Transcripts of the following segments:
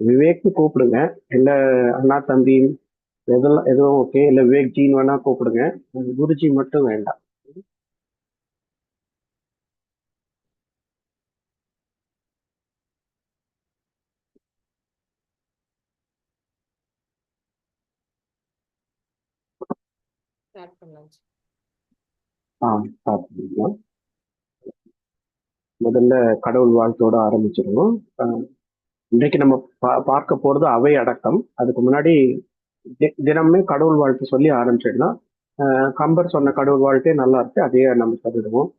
விவேக் கூப்பிடுங்க. இல்ல அண்ணா தம்பி எதெல்லாம் எதுவும் ஓகே. இல்ல விவேக் ஜீன் வேணா கூப்பிடுங்க. குருஜி மட்டும் வேண்டாம். முதல்ல கடவுள் வாழ்த்தோட ஆரம்பிச்சிருவோம் இன்றைக்கு நம்ம பா- பார்க்க போறது அவை அடக்கம். அதுக்கு முன்னாடி தி- கடவுள் வாழ்த்து சொல்லி ஆரம்பிச்சிடலாம் கம்பர் சொன்ன கடவுள் வாழ்த்தே நல்லா இருக்கு அதையே நம்ம சொல்லிடுவோம்.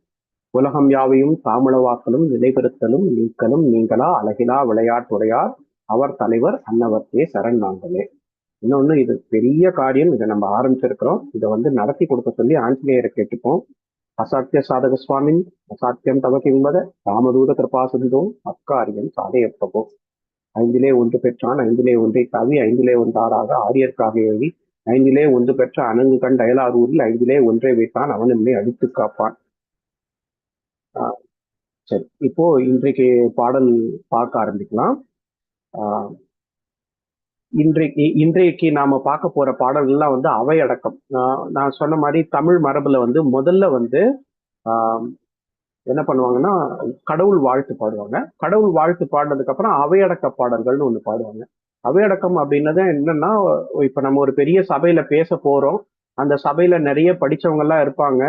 உலகம் யாவையும் தாமளவாக்கலும் நிலைபெறுத்தலும் நீக்கலும் நீங்களா அழகிலா விளையாட்டுடையார் அவர் தலைவர் அன்னவர்த்தே சரண் நாங்களே. இன்னொன்று இது பெரிய காரியம் இதை நம்ம ஆரம்பிச்சிருக்கிறோம். இதை வந்து நடத்தி கொடுக்க சொல்லி ஆஞ்சநேயரை கேட்டுப்போம். அசாத்திய சாதக சுவாமின் அசாத்தியம் தவ கிம்பத ராமதூத கிருபாசுந்தோ அக்காரியம் சாதையப்பகோ ஐந்திலே ஒன்று பெற்றான் ஐந்திலே ஒன்றை தாவி ஐந்திலே ஒன்றாராக ஆரியர்க்காக எழுதி ஐந்திலே ஒன்று பெற்ற அணங்கு கண் அயலாரூரில் ஐந்திலே ஒன்றை வைத்தான் அவன் நம்மை அடித்து காப்பான். ஆஹ் சரி இப்போ இன்றைக்கு பாடல் பார்க்க ஆரம்பிக்கலாம். ஆஹ் இன்றைக்கு இன்றைக்கு நாம பார்க்க போற பாடல்கள்லாம் வந்து அவை அடக்கம் நான் சொன்ன மாதிரி தமிழ் மரபுல வந்து முதல்ல வந்து ஆஹ் என்ன பண்ணுவாங்கன்னா கடவுள் வாழ்த்து பாடுவாங்க. கடவுள் வாழ்த்து பாடினதுக்கு அப்புறம் அவையடக்க பாடல்கள்னு ஒன்று பாடுவாங்க. அவையடக்கம் அப்படின்னது என்னன்னா இப்ப நம்ம ஒரு பெரிய சபையில பேச போறோம். அந்த சபையில நிறைய படிச்சவங்க எல்லாம் இருப்பாங்க.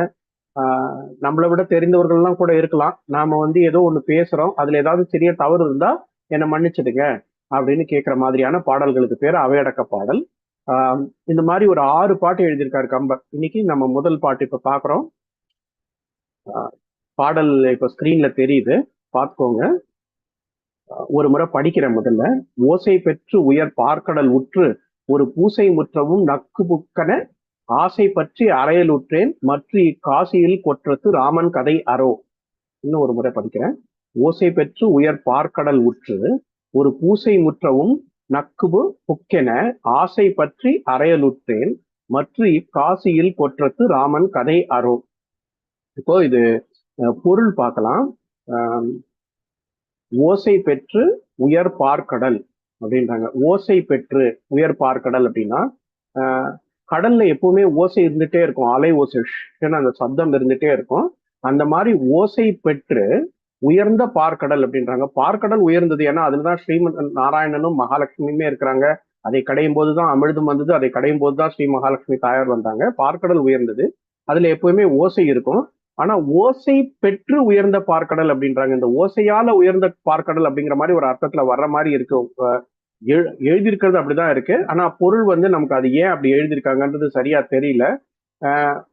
நம்மளை விட தெரிந்தவர்கள்லாம் கூட இருக்கலாம். நாம வந்து ஏதோ ஒன்று பேசுறோம். அதுல ஏதாவது சிறிய தவறு இருந்தா என்னை மன்னிச்சிடுங்க அப்படின்னு கேட்குற மாதிரியான பாடல்களுக்கு பேர் அவையடக்க பாடல். இந்த மாதிரி ஒரு ஆறு பாட்டு எழுதியிருக்காரு கம்பர் இன்னைக்கு நம்ம முதல் பாட்டு இப்ப பாக்குறோம். பாடல் இப்போ ஸ்கிரீன்ல தெரியுது. பார்த்துக்கோங்க ஒரு முறை படிக்கிறேன் முதல்ல. ஓசை பெற்று உயர் பார்க்கடல் உற்று ஒரு பூசை முற்றவும் நக்கு புக்கன ஆசை பற்றி அறையலுற்றேன் மற்ற காசியில் கொற்றத்து ராமன் கதை அரோ இன்னும் ஒரு முறை படிக்கிறேன். ஓசை பெற்று உயர் பார்க்கடல் உற்று ஒரு பூசை முற்றவும் நக்குபு புக்கென ஆசை பற்றி அறையலுற்றேன் மற்ற காசியில் கொற்றத்து ராமன் கதை அரோ இப்போ இது பொருள் பார்க்கலாம். ஓசை பெற்று உயர் பார்க்கடல் அப்படின்றாங்க. ஓசை பெற்று உயர் பார்க்கடல் அப்படின்னா கடல்ல எப்பவுமே ஓசை இருந்துட்டே இருக்கும். அலை ஓசை அந்த சப்தம் இருந்துட்டே இருக்கும். அந்த மாதிரி ஓசை பெற்று உயர்ந்த பார்க்கடல் அப்படின்றாங்க. பார்க்கடல் உயர்ந்தது ஏன்னா அதுலதான் ஸ்ரீமத் நாராயணனும் மகாலட்சுமியுமே இருக்கிறாங்க. அதை கடையும் போதுதான் அமிர்தம் வந்தது. அதை கடையும் போதுதான் ஸ்ரீ மகாலட்சுமி தாயார் வந்தாங்க. பார்க்கடல் உயர்ந்தது. அதுல எப்பவுமே ஓசை இருக்கும். ஆனா ஓசை பெற்று உயர்ந்த பார்க்கடல் அப்படின்றாங்க. இந்த ஓசையால உயர்ந்த பார்க்கடல் அப்படிங்கிற மாதிரி ஒரு அர்த்தத்துல வர்ற மாதிரி இருக்கு. எழு- எழுதியிருக்கிறது அப்படிதான் இருக்கு. ஆனா பொருள் வந்து நமக்கு அது ஏன் அப்படி எழுதியிருக்காங்கன்றது சரியா தெரியல.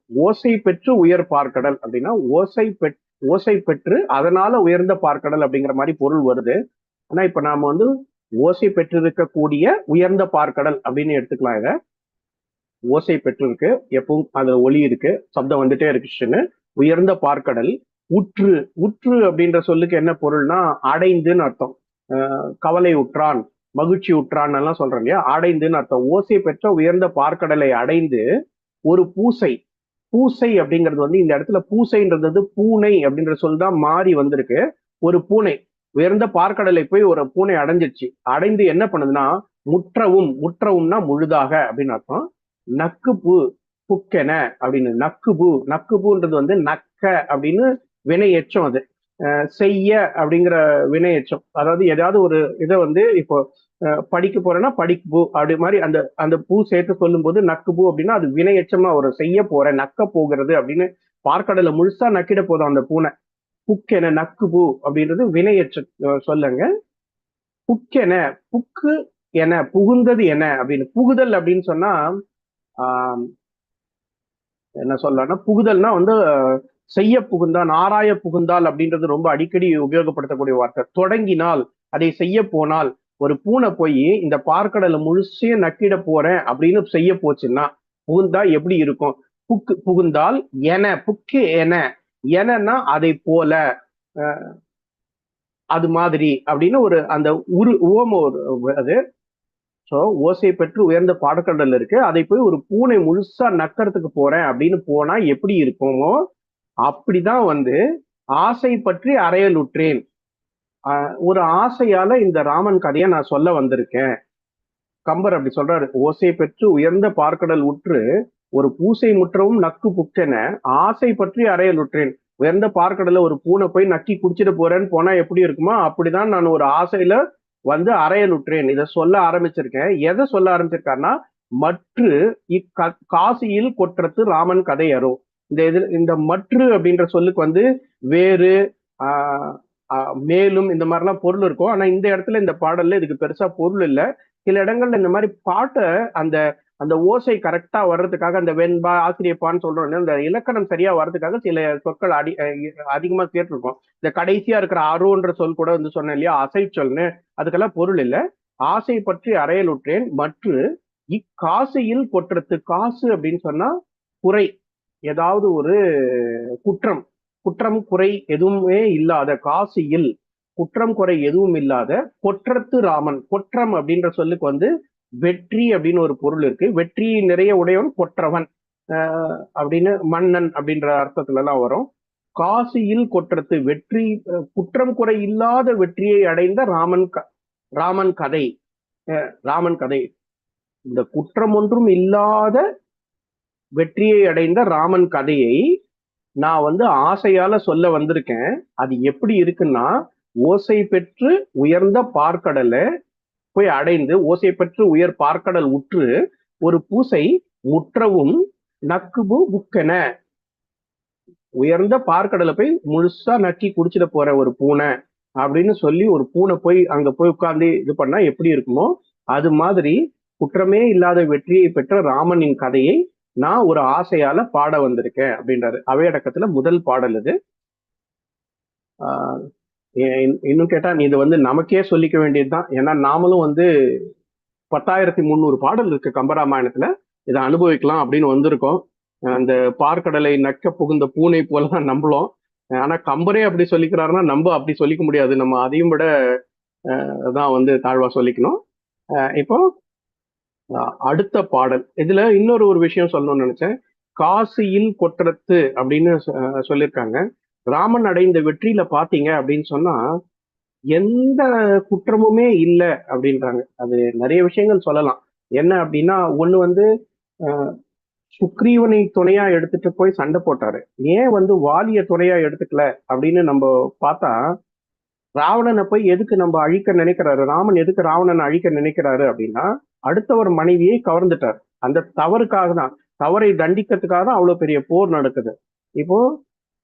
ஓசை பெற்று உயர் பார்க்கடல் அப்படின்னா ஓசை பெற் ஓசை பெற்று அதனால உயர்ந்த பார்க்கடல் அப்படிங்கிற மாதிரி பொருள் வருது. ஆனா இப்ப நாம வந்து ஓசை பெற்றிருக்கக்கூடிய உயர்ந்த பார்க்கடல் அப்படின்னு எடுத்துக்கலாம் இதை. ஓசை பெற்றிருக்கு எப்பவும் அதுல ஒளி இருக்கு சப்தம் வந்துட்டே இருக்குன்னு உயர்ந்த பார்க்கடல் உற்று உற்று அப்படின்ற சொல்லுக்கு என்ன பொருள்னா அடைந்துன்னு அர்த்தம். கவலை உற்றான் மகிழ்ச்சி உற்றான் எல்லாம் சொல்றோம் இல்லையா? அடைந்துன்னு அர்த்தம். ஓசை பெற்ற உயர்ந்த பார்க்கடலை அடைந்து ஒரு பூசை பூசை அப்படிங்கிறது வந்து இந்த இடத்துல பூசைன்றது வந்து பூனை அப்படின்ற சொல் தான் மாறி வந்திருக்கு. ஒரு பூனை உயர்ந்த பார்க்கடலை போய் ஒரு பூனை அடைஞ்சிருச்சு. அடைந்து என்ன பண்ணுதுன்னா முற்றவும் முற்றவும்னா முழுதாக அப்படின்னு அர்த்தம். நக்கு பூ புக்கென அப்படின்னு. நக்குபு நக்குபுன்றது வந்து நக்க அப்படின்னு வினை எச்சம் அது. அஹ் செய்ய அப்படிங்கிற வினை எச்சம் அதாவது ஏதாவது ஒரு இதை வந்து இப்போ படிக்க போறேன்னா படிக்கு பூ அப்படி மாதிரி அந்த அந்த பூ சேர்த்து சொல்லும்போது நக்கு பூ அப்படின்னா அது வினை எச்சமா ஒரு செய்ய போறேன் நக்க போகிறது அப்படின்னு பார்க்கடலை முழுசா நக்கிட போதும் அந்த பூனை. புக்கென நக்கு பூ அப்படின்றது வினை எச்ச சொல்லுங்க. புக்கென புக்கு என புகுந்தது என அப்படின்னு. புகுதல் அப்படின்னு சொன்னா என்ன சொல்லலாம்னா புகுதல்னா வந்து செய்ய புகுந்தால் ஆராய புகுந்தால் அப்படின்றது ரொம்ப அடிக்கடி உபயோகப்படுத்தக்கூடிய வார்த்தை. தொடங்கினால் அதை செய்ய போனால் ஒரு பூனை போய் இந்த பார்க்கடலை முழுசையும் நக்கிட போறேன் அப்படின்னு செய்ய போச்சுன்னா புகுந்தா எப்படி இருக்கும்? புக்கு புகுந்தால் என புக்கு என. எனன்னா அதை போல அது மாதிரி அப்படின்னு ஒரு அந்த உரு ஓம ஒரு அது ஸோ ஓசை பெற்று உயர்ந்த பாடக்கடல் இருக்கு. அதை போய் ஒரு பூனை முழுசா நக்கறதுக்கு போறேன் அப்படின்னு போனா எப்படி இருக்குமோ அப்படிதான் வந்து ஆசை பற்றி அறையலுற்றேன். ஒரு ஆசையால இந்த ராமன் கதையை நான் சொல்ல வந்திருக்கேன். கம்பர் அப்படி சொல்றாரு. ஓசை பெற்று உயர்ந்த பார்க்கடல் உற்று ஒரு பூசை முற்றவும் நக்கு புக்கென ஆசை பற்றி அறையலுற்றேன். உயர்ந்த பார்க்கடல ஒரு பூனை போய் நக்கி குடிச்சிட்டு போறேன்னு போனா எப்படி இருக்குமோ அப்படிதான் நான் ஒரு ஆசையில வந்து அறையல் இதை சொல்ல ஆரம்பிச்சிருக்கேன். எதை சொல்ல ஆரம்பிச்சிருக்காருன்னா மற்று இக்க காசியில் கொற்றத்து ராமன் கதை அரும் இந்த இது இந்த மற்று அப்படின்ற சொல்லுக்கு வந்து வேறு ஆஹ் ஆஹ் மேலும் இந்த மாதிரிலாம் பொருள் இருக்கும். ஆனா இந்த இடத்துல இந்த பாடல்ல இதுக்கு பெருசா பொருள் இல்லை. சில இடங்கள்ல இந்த மாதிரி பாட்டை அந்த அந்த ஓசை கரெக்டா வர்றதுக்காக அந்த வெண்பா ஆசிரியப்பான்னு சொல்றோம் அந்த இலக்கணம் சரியா வர்றதுக்காக சில சொற்கள் அடி அதிகமா கேட்டிருக்கோம். இந்த கடைசியா இருக்கிற அருன்ற சொல் கூட வந்து சொன்னேன் இல்லையா? அசை சொல்னு. அதுக்கெல்லாம் பொருள் இல்லை. ஆசை பற்றி அறையலுற்றேன். மற்ற இக்காசையில் கொற்றத்து காசு அப்படின்னு சொன்னா குறை. ஏதாவது ஒரு குற்றம். குற்றம் குறை எதுவுமே இல்லாத காசியில். குற்றம் குறை எதுவும் இல்லாத கொற்றத்து ராமன். கொற்றம் அப்படின்ற சொல்லுக்கு வந்து வெற்றி அப்படின்னு ஒரு பொருள் இருக்கு. வெற்றி நிறைய உடையவன் கொற்றவன். ஆஹ் அப்படின்னு மன்னன் அப்படின்ற அர்த்தத்துல எல்லாம் வரும். காசியில் கொற்றத்து வெற்றி குற்றம் குறை இல்லாத வெற்றியை அடைந்த ராமன் க ராமன் கதை. ராமன் கதை. இந்த குற்றம் ஒன்றும் இல்லாத வெற்றியை அடைந்த ராமன் கதையை நான் வந்து ஆசையால சொல்ல வந்திருக்கேன். அது எப்படி இருக்குன்னா ஓசை பெற்று உயர்ந்த பார்க்கடலை போய் அடைந்து ஓசை பெற்று உயர் பார்க்கடல் உற்று ஒரு பூசை முற்றவும் நக்குபு புக்கென உயர்ந்த பார்க்கடலை போய் முழுசா நக்கி குடிச்சிட போற ஒரு பூனை அப்படின்னு சொல்லி ஒரு பூனை போய் அங்க போய் உட்கார்ந்து இது பண்ணா எப்படி இருக்குமோ அது மாதிரி குற்றமே இல்லாத வெற்றியை பெற்ற ராமனின் கதையை நான் ஒரு ஆசையால பாட வந்திருக்கேன் அப்படின்றாரு. அவையடக்கத்துல முதல் பாடல் இது ஆஹ் இன்னும் கேட்டா இது வந்து நமக்கே சொல்லிக்க வேண்டியதுதான். ஏன்னா நாமளும் வந்து பத்தாயிரத்தி முந்நூறு பாடல் இருக்கு கம்பராமாயணத்துல. இதை அனுபவிக்கலாம் அப்படின்னு வந்திருக்கோம். அந்த பார்க்கடலை நக்க புகுந்த பூனை போலதான் நம்பளும் ஆனா கம்பரே அப்படி சொல்லிக்கிறாருன்னா நம்ம அப்படி சொல்லிக்க முடியாது. நம்ம அதையும் விட தான் வந்து தாழ்வா சொல்லிக்கணும். இப்போ அடுத்த பாடல். இதுல இன்னொரு ஒரு விஷயம் சொல்லணும்னு நினைச்சேன். காசியில் கொற்றத்து அப்படின்னு சொல்லியிருக்காங்க ராமன் அடைந்த வெற்றியில பாத்தீங்க அப்படின்னு சொன்னா எந்த குற்றமுமே இல்லை அப்படின்றாங்க. அது நிறைய விஷயங்கள் சொல்லலாம். என்ன அப்படின்னா ஒண்ணு வந்து சுக்ரீவனை துணையா எடுத்துட்டு போய் சண்டை போட்டாரு. ஏன் வந்து வாலிய துணையா எடுத்துக்கல அப்படின்னு நம்ம பார்த்தா ராவணனை போய் எதுக்கு நம்ம அழிக்க நினைக்கிறாரு? ராமன் எதுக்கு ராவணனை அழிக்க நினைக்கிறாரு அப்படின்னா அடுத்தவர் மனைவியை கவர்ந்துட்டார். அந்த தவறுக்காக தான். தவறை தண்டிக்கிறதுக்காக தான் அவ்வளவு பெரிய போர் நடக்குது. இப்போ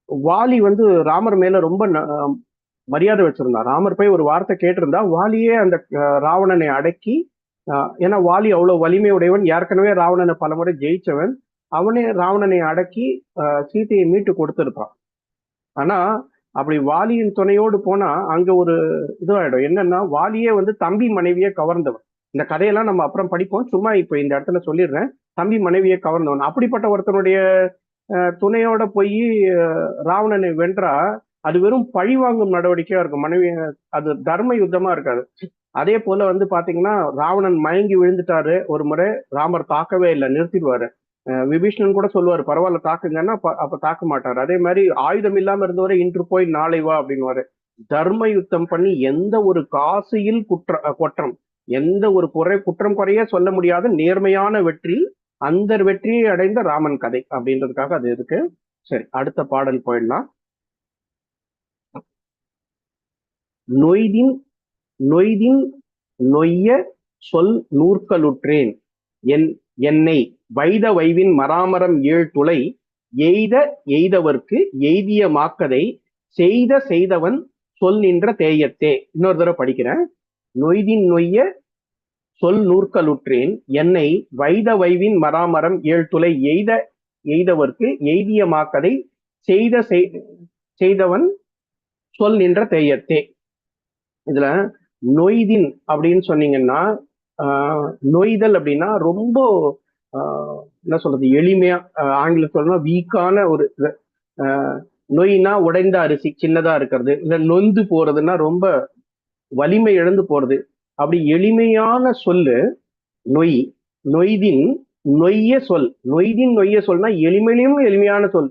வாலி வந்து ராமர் மேல ரொம்ப மரியாதை வச்சிருந்தான். ராமர் போய் ஒரு வார்த்தை கேட்டிருந்தா வாலியே அந்த ராவணனை அடக்கி ஏன்னா வாலி அவ்வளவு வலிமை உடையவன் ஏற்கனவே ராவணனை பலமுறை ஜெயிச்சவன். அவனே ராவணனை அடக்கி சீத்தையை மீட்டு கொடுத்திருப்பான். ஆனா அப்படி வாலியின் துணையோடு போனா அங்க ஒரு இதுவாயிடும். என்னன்னா வாலியே வந்து தம்பி மனைவியை கவர்ந்தவன். இந்த கதையெல்லாம் நம்ம அப்புறம் படிப்போம். சும்மா இப்ப இந்த இடத்துல சொல்லிடுறேன். தம்பி மனைவியை கவர்ந்தவன். அப்படிப்பட்ட ஒருத்தனுடைய துணையோட போய் ராவணனை வென்றா அது வெறும் பழி வாங்கும் நடவடிக்கையா இருக்கும். மனைவி அது தர்ம யுத்தமா இருக்காது. அதே போல வந்து பாத்தீங்கன்னா ராவணன் மயங்கி விழுந்துட்டாரு. ஒரு முறை ராமர் தாக்கவே இல்லை நிறுத்திடுவாரு. விபீஷ்ணன் கூட சொல்லுவாரு பரவாயில்ல தாக்குங்கன்னா அப்ப தாக்க மாட்டாரு. அதே மாதிரி ஆயுதம் இல்லாம இருந்தவரை இன்று போய் நாளை வா அப்படின்னுவாரு. தர்ம யுத்தம் பண்ணி எந்த ஒரு காசியில் குற்ற குற்றம் எந்த ஒரு குறை குற்றம் குறைய சொல்ல முடியாத நேர்மையான வெற்றி அந்த வெற்றியை அடைந்த ராமன் கதை அப்படின்றதுக்காக அது இருக்கு சரி அடுத்த பாடல் போயிடலாம். நொய்தின் நொய்தின் நொய்ய சொல் நூற்களுற்றேன். என் என்னை வைத வைவின் மராமரம் ஏழ் துளை எய்த எய்தவர்க்கு எய்திய மாக்கதை செய்த செய்தவன் சொல் நின்ற தேயத்தே. இன்னொரு தடவை படிக்கிறேன். நொய்தின் நொய்ய சொல் நூற்களுற்றேன் என்னை வைத வைவின் மராமரம் ஏழு துளை எய்த எய்தவர்க்கு எய்திய மாக்கதை செய்த செய்தவன் சொல் நின்ற தேயத்தே. இதுல நொய்தின் அப்படின்னு சொன்னீங்கன்னா நொய்தல் அப்படின்னா ரொம்ப என்ன சொல்றது எளிமையா ஆங்கிலம் சொல்லணும் வீக்கான ஒரு நொய்னா உடைந்த அரிசி சின்னதா இருக்கிறது. இல்ல நொந்து போறதுன்னா ரொம்ப வலிமை இழந்து போறது. அப்படி எளிமையான சொல்லு நொய் நொய்தின் நொய்ய சொல். நொய்தின் நொய்ய சொல்னா எளிமையிலும் எளிமையான சொல்.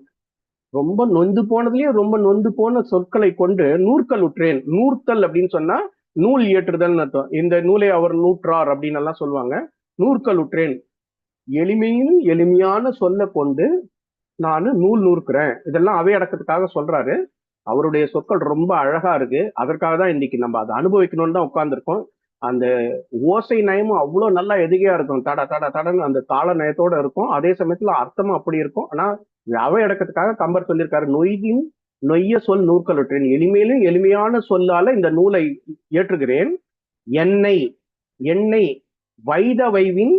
ரொம்ப நொந்து போனதுலயே ரொம்ப நொந்து போன சொற்களை கொண்டு நூற்கள் உற்றேன். நூற்கள் அப்படின்னு சொன்னா நூல் இயற்றுதல் அர்த்தம். இந்த நூலை அவர் நூற்றார் அப்படின்னு எல்லாம் சொல்லுவாங்க. நூற்கள் உற்றேன். எளிமையும் எளிமையான சொல்ல கொண்டு நான் நூல் நூற்கிறேன். இதெல்லாம் அவை அடக்கத்துக்காக சொல்றாரு. அவருடைய சொற்கள் ரொம்ப அழகா இருக்கு. அதற்காக தான் இன்னைக்கு நம்ம அதை அனுபவிக்கணும்னு தான் உட்கார்ந்துருக்கோம். அந்த ஓசை நயமும் அவ்வளோ நல்லா எதுகையா இருக்கும். தட தட தடன்னு அந்த தாள நயத்தோட இருக்கும். அதே சமயத்துல அர்த்தமும் அப்படி இருக்கும். ஆனா அவை இடக்கத்துக்காக கம்பர் சொல்லியிருக்காரு நொய்தின் நொய்ய சொல் நூற்களுற்றேன் எளிமையிலும் எளிமையான சொல்லால இந்த நூலை ஏற்றுகிறேன். எண்ணெய் எண்ணெய் வைத வைவின்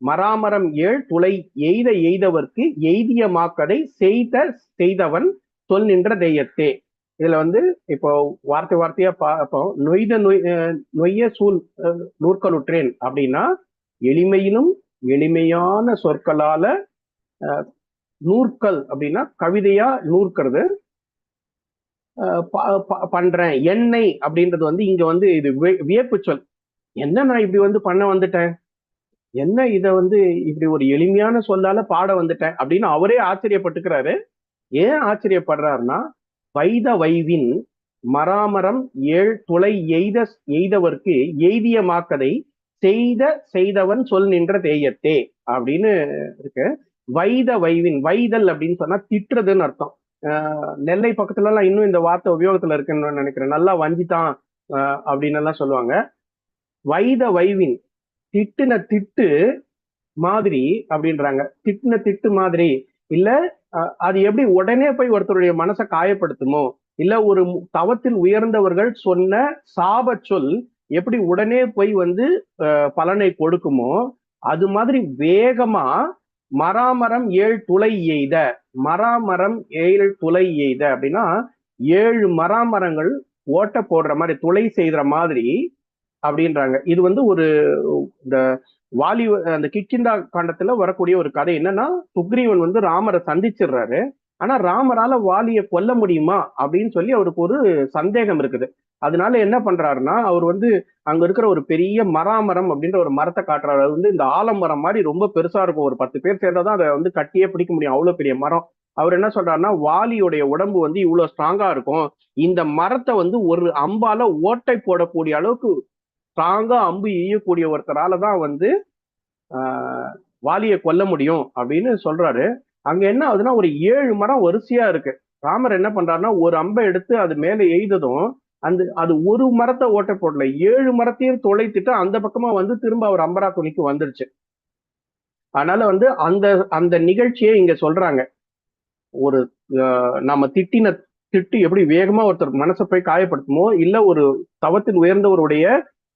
மராமரம் ஏழ் துளை எய்த எய்தவர்க்கு எய்திய மாக்கதை செய்த செய்தவன் சொல் நின்ற தெய்யத்தே இதுல வந்து இப்போ வார்த்தை வார்த்தையா பார்ப்போம் நொய்த நொய் அஹ் நொய்ய சூழ் நூற்களுற்றேன் அப்படின்னா எளிமையிலும் எளிமையான சொற்களால அஹ், நூற்கள் அப்படின்னா கவிதையா நூற்கிறது. ப- பண்றேன். எண்ணெய் அப்படின்றது வந்து இங்க வந்து இது வியப்பு சொல். என்ன நான் இப்படி வந்து பண்ண வந்துட்டேன்? என்ன இத வந்து இப்படி ஒரு எளிமையான சொல்லால பாட வந்துட்டேன் அப்படின்னு அவரே ஆச்சரியப்பட்டுக்கிறாரு. ஏன் ஆச்சரியப்படுறாருன்னா வைத வைவின் மராமரம் ஏழ் துளை எய்த எய்தவர்க்கு எய்திய மாக்கதை செய்த செய்தவன் சொல் நின்ற தேயத்தே அப்படின்னு இருக்கு. வைத வைவின் வைதல் அப்படின்னு சொன்னா திட்டுறதுன்னு அர்த்தம். ஆஹ் நெல்லை பக்கத்துல எல்லாம் இன்னும் இந்த வார்த்தை உபயோகத்துல இருக்குன்னு நினைக்கிறேன். நல்லா வஞ்சிதான் ஆஹ் அப்படின்னு எல்லாம் சொல்லுவாங்க. வைத வைவின் திட்டுன திட்டு மாதிரி அப்படின்றாங்க. திட்டுன திட்டு மாதிரி. இல்ல அது எப்படி உடனே போய் ஒருத்தருடைய மனசை காயப்படுத்துமோ? இல்ல ஒரு தவத்தில் உயர்ந்தவர்கள் சொன்ன சாப சொல் எப்படி உடனே போய் வந்து பலனை கொடுக்குமோ அது மாதிரி வேகமா மராமரம் ஏழு துளை எய்த மராமரம் ஏழு துளை எய்த அப்படின்னா ஏழு மராமரங்கள் ஓட்ட போடுற மாதிரி துளை செய்கிற மாதிரி அப்படின்றாங்க. இது வந்து ஒரு இந்த வாலி அந்த கிக்கிந்தா காண்டத்துல வரக்கூடிய ஒரு கதை என்னன்னா சுக்ரீவன் வந்து ராமரை சந்திச்சிடுறாரு. ஆனா ராமரால வாலியை கொல்ல முடியுமா? அப்படின்னு சொல்லி அவருக்கு ஒரு சந்தேகம் இருக்குது. அதனால என்ன பண்றாருன்னா அவர் வந்து அங்க இருக்கிற ஒரு பெரிய மராமரம் அப்படின்ற ஒரு மரத்தை காட்டுறாரு. அது வந்து இந்த ஆலமரம் மாதிரி ரொம்ப பெருசா இருக்கும். ஒரு பத்து பேர் சேர்ந்தாதான் அதை வந்து கட்டியே பிடிக்க முடியும். அவ்வளவு பெரிய மரம். அவர் என்ன சொல்றாருன்னா வாலியுடைய உடம்பு வந்து இவ்வளவு ஸ்ட்ராங்கா இருக்கும். இந்த மரத்தை வந்து ஒரு அம்பால ஓட்டை போடக்கூடிய அளவுக்கு ஸ்ட்ராங்கா அம்பு எய்யக்கூடிய ஒருத்தரால தான் வந்து ஆஹ், வாலியை கொல்ல முடியும் அப்படின்னு சொல்றாரு. அங்க என்ன ஆகுதுன்னா ஒரு ஏழு மரம் வரிசையா இருக்கு. ராமர் என்ன பண்றாருன்னா ஒரு அம்பை எடுத்து அது மேல எய்ததும் அந்த அது ஒரு மரத்தை ஓட்ட போடல. ஏழு மரத்தையும் தொலைத்துட்டு அந்த பக்கமா வந்து திரும்ப அவர் அம்பரா துணிக்கு வந்துருச்சு. அதனால வந்து அந்த அந்த நிகழ்ச்சியை இங்க சொல்றாங்க. ஒரு நம்ம திட்டின திட்டு எப்படி வேகமா ஒருத்தர் மனசை போய் காயப்படுத்துமோ இல்ல ஒரு தவத்தில் உயர்ந்தவருடைய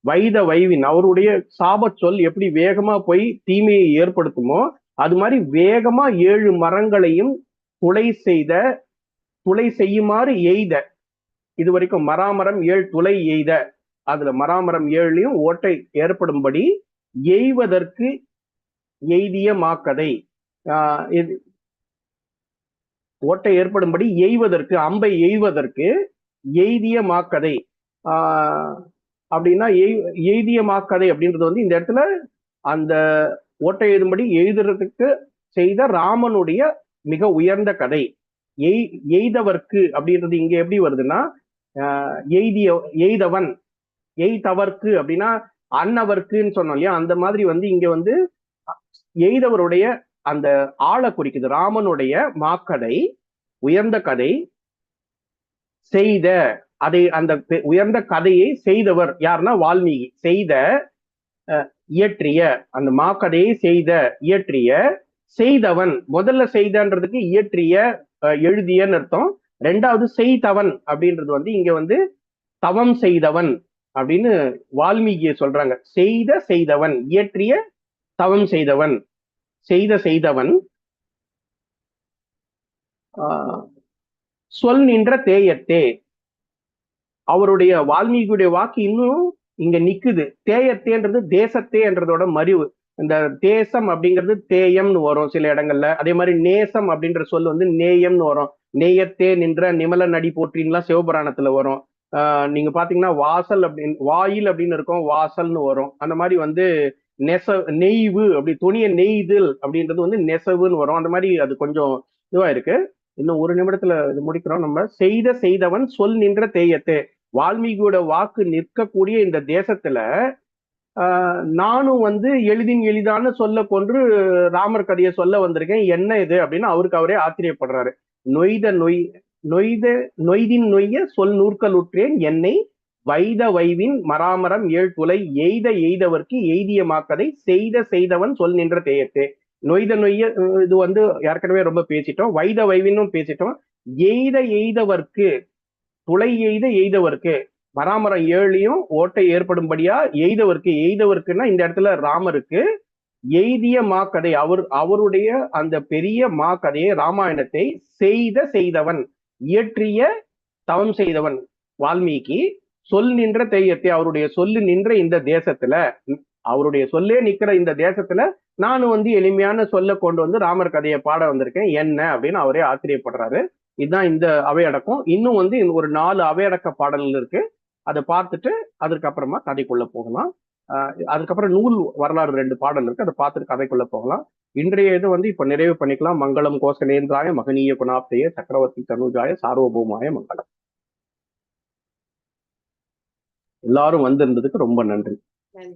வைத வைவின் அவருடைய சாபச் சொல் எப்படி வேகமா போய் தீமையை ஏற்படுத்துமோ அது மாதிரி வேகமா ஏழு மரங்களையும் துளை செய்த துளை செய்யுமாறு எய்த. இது வரைக்கும் மராமரம் ஏழு துளை எய்த. அதுல மராமரம் ஏழுலையும் ஓட்டை ஏற்படும்படி எய்வதற்கு எய்திய மாக்கதை. ஆஹ் இது ஓட்டை ஏற்படும்படி எய்வதற்கு அம்பை எய்வதற்கு எய்திய மாக்கதை. ஆஹ் அப்படின்னா எய்- எய்திய மாக்கதை அப்படின்றது வந்து இந்த இடத்துல அந்த ஓட்டை எழுதும்படி எழுதுறதுக்கு செய்த ராமனுடைய மிக உயர்ந்த கதை. எய் எய்தவர்க்கு அப்படின்றது இங்க எப்படி வருதுன்னா எய்திய எய்தவன் எய்தவர்க்கு அப்படின்னா அன்னவர்க்குன்னு சொன்னோம் இல்லையா? அந்த மாதிரி வந்து இங்க வந்து எய்தவருடைய அந்த ஆளை குறிக்குது. ராமனுடைய மாக்கதை உயர்ந்த கதை செய்த அதை அந்த உயர்ந்த கதையை செய்தவர் யாருன்னா வால்மீகி. செய்த இயற்றிய அந்த மாக்கதையை செய்த இயற்றிய செய்தவன். முதல்ல செய்தன்றதுக்கு இயற்றிய எழுதியன்னு அர்த்தம். ரெண்டாவது செய்தவன் அப்படின்றது வந்து இங்க வந்து தவம் செய்தவன் அப்படின்னு வால்மீகியை சொல்றாங்க. செய்த செய்தவன் இயற்றிய தவம் செய்தவன். செய்த செய்தவன் ஆஹ், சொல் நின்ற தேயத்தே. அவருடைய வால்மீகியுடைய வாக்கு இன்னும் இங்க நிக்குது. தேயத்தேன்றது தேசத்தேன்றதோட மறிவு. இந்த தேசம் அப்படிங்கிறது தேயம்னு வரும் சில இடங்கள்ல. அதே மாதிரி நேசம் அப்படின்ற சொல் வந்து நேயம்னு வரும். நேயத்தே நின்ற நிமல நடி போற்றின்லாம் சிவபுராணத்துல வரும். ஆஹ் நீங்க பாத்தீங்கன்னா வாசல் அப்படின்னு வாயில் அப்படின்னு இருக்கும் வாசல்னு வரும். அந்த மாதிரி வந்து நெச நெய்வு அப்படி துணியை நெய்தல் அப்படின்றது வந்து நெசவுன்னு வரும். அந்த மாதிரி அது கொஞ்சம் இதுவா இருக்கு. இன்னும் ஒரு நிமிடத்துல இது முடிக்கிறோம். நம்ம செய்த செய்தவன் சொல் நின்ற தேயத்தே. வால்மீகியோட வாக்கு நிற்கக்கூடிய இந்த தேசத்துல ஆஹ், நானும் வந்து எளிதின் எளிதான சொல்ல கொன்று ராமர் கதையை சொல்ல வந்திருக்கேன். என்ன இது? அப்படின்னு அவருக்கு அவரே ஆச்சரியப்படுறாரு. நொய்த நொய் நொய்த நொய்தின் நொய்ய சொல் நூற்களுற்றேன் என்னை வைத வைவின் மராமரம் ஏழ் துளை எய்த எய்தவர்க்கு எய்திய மாக்கதை செய்த செய்தவன் சொல் நின்ற தேயத்தே. நொய்த நொய்ய இது வந்து ஏற்கனவே ரொம்ப பேசிட்டோம். வைத வைவின்னும் பேசிட்டோம். எய்த எய்தவர்க்கு துளை எய்த எய்தவர்க்கு. மராமரம் ஏழையும் ஓட்டை ஏற்படும்படியா எய்தவர்க்கு. எய்தவர்க்குன்னா இந்த இடத்துல ராமருக்கு. எய்திய மாக்கதை அவர் அவருடைய அந்த பெரிய மாக்கதையை ராமாயணத்தை செய்த செய்தவன் இயற்றிய தவம் செய்தவன் வால்மீகி சொல் நின்ற தெய்யத்தை அவருடைய சொல்லு நின்ற இந்த தேசத்துல அவருடைய சொல்லே நிக்கிற இந்த தேசத்துல நானும் வந்து எளிமையான சொல்ல கொண்டு வந்து ராமர் கதையை பாட வந்திருக்கேன். என்ன அப்படின்னு அவரே ஆச்சரியப்படுறாரு. இதுதான் இந்த அவையடக்கம். இன்னும் வந்து ஒரு நாலு அவையடக்க பாடல்கள் இருக்கு. அதை பார்த்துட்டு அதுக்கப்புறமா கதைக்குள்ள போகலாம். ஆஹ் அதுக்கப்புறம் நூல் வரலாறு ரெண்டு பாடல் இருக்கு. அதை பார்த்துட்டு கதைக்குள்ள போகலாம். இன்றைய இது வந்து இப்ப நிறைவு பண்ணிக்கலாம். மங்களம் கோசலேந்திராய மகனீய குணாப்தய சக்கரவர்த்தி தனுஜாய சார்வபௌமாய மங்களம். எல்லாரும் வந்திருந்ததுக்கு ரொம்ப நன்றி. நன்றி.